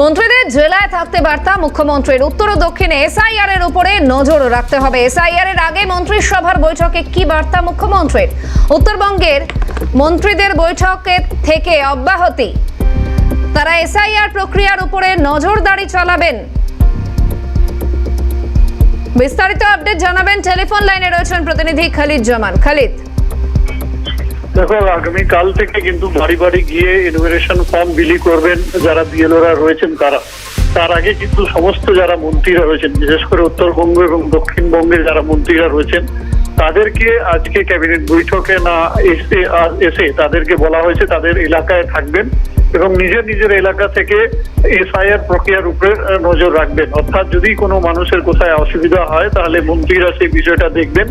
মন্ত্রীদের জেলায় থাকতে বার্তা মুখ্যমন্ত্রীর। উত্তর ও দক্ষিণে এসআইআর এর উপরে নজর রাখতে হবে। এসআইআর এর আগে মন্ত্রিসভার বৈঠকে কি বার্তা মুখ্যমন্ত্রীর? উত্তরবঙ্গের মন্ত্রীদের বৈঠকে থেকে অব্যাহতি। তারা এসআইআর প্রক্রিয়ার উপরে নজরদারি চালাবেন। বিস্তারিত আপডেট জানাবেন, টেলিফোন লাইনে রয়েছেন প্রতিনিধি খালিদ জামান। খালিদ। দেখো আগামী কাল থেকে কিন্তু বাড়ি বাড়ি গিয়ে ইনোভেশন ফর্ম বিলি করবেন যারা বিএলওরা রয়েছেন তারা। তার আগে কিন্তু সমস্ত যারা মন্ত্রীরা রয়েছেন, বিশেষ করে উত্তরবঙ্গ এবং দক্ষিণবঙ্গের যারা মন্ত্রীরা রয়েছেন তাদেরকে আজকে ক্যাবিনেট বৈঠকে না এসে এসে তাদেরকে বলা হয়েছে তাদের এলাকায় থাকবেন এবং নিজের নিজের এলাকা থেকে এসআইআর প্রক্রিয়ার উপরে নজর রাখবেন। অর্থাৎ যদি কোনো মানুষের কোথায় অসুবিধা হয়, তাহলে মন্ত্রীরা সেই বিষয়টা দেখবেন।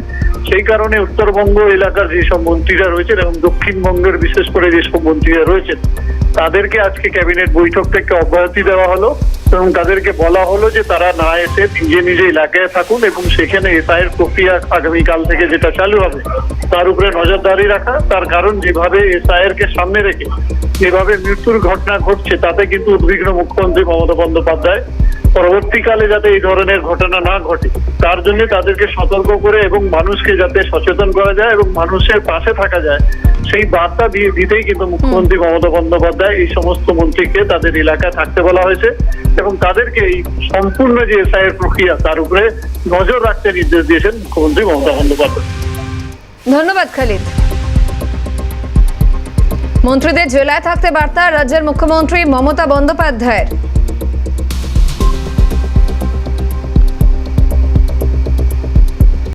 সেই কারণে উত্তরবঙ্গ এলাকার যেসব মন্ত্রীরা রয়েছেন এবং দক্ষিণবঙ্গের বিশেষ করে যেসব মন্ত্রীরা রয়েছেন, তাদেরকে আজকে ক্যাবিনেট বৈঠক থেকে অব্যাহতি দেওয়া হলো। এবং তাদেরকে বলা হলো যে তারা না এসে নিজে নিজে এলাকায় থাকুন এবং সেখানে এসআইয়ের প্রক্রিয়া আগামীকাল থেকে যেটা চালু হবে, তার উপরে নজরদারি রাখা, তার কারণ যেভাবে এসআইয়ের কে সামনে রেখে যেভাবে মৃত্যুর ঘটনা ঘটছে, তাতে কিন্তু উদ্বিগ্ন মুখ্যমন্ত্রী মমতা বন্দ্যোপাধ্যায় পরবর্তীকালে যাতে এই ধরনের ঘটনা না ঘটে তার জন্য তাদেরকে সতর্ক করে এবং মানুষকে যাতে সচেতন করা যায় এবং মানুষের পাশে থাকা যায় সেই বার্তা দিয়ে দিতেই কিন্তু মুখ্যমন্ত্রী মমতা বন্দ্যোপাধ্যায় এই সমস্ত মন্ত্রীকে তাদের এলাকায় থাকতে বলা হয়েছে এবং তাদেরকে এই সম্পূর্ণ যে এসআইয়ের প্রক্রিয়া তার উপরে নজর রাখতে নির্দেশ দিয়েছেন মুখ্যমন্ত্রী মমতা বন্দ্যোপাধ্যায়। ধন্যবাদ খালিদ। মন্ত্রীদের জেলায় থাকতে বার্তা রাজ্যের মুখ্যমন্ত্রী মমতা বন্দ্যোপাধ্যায়ের।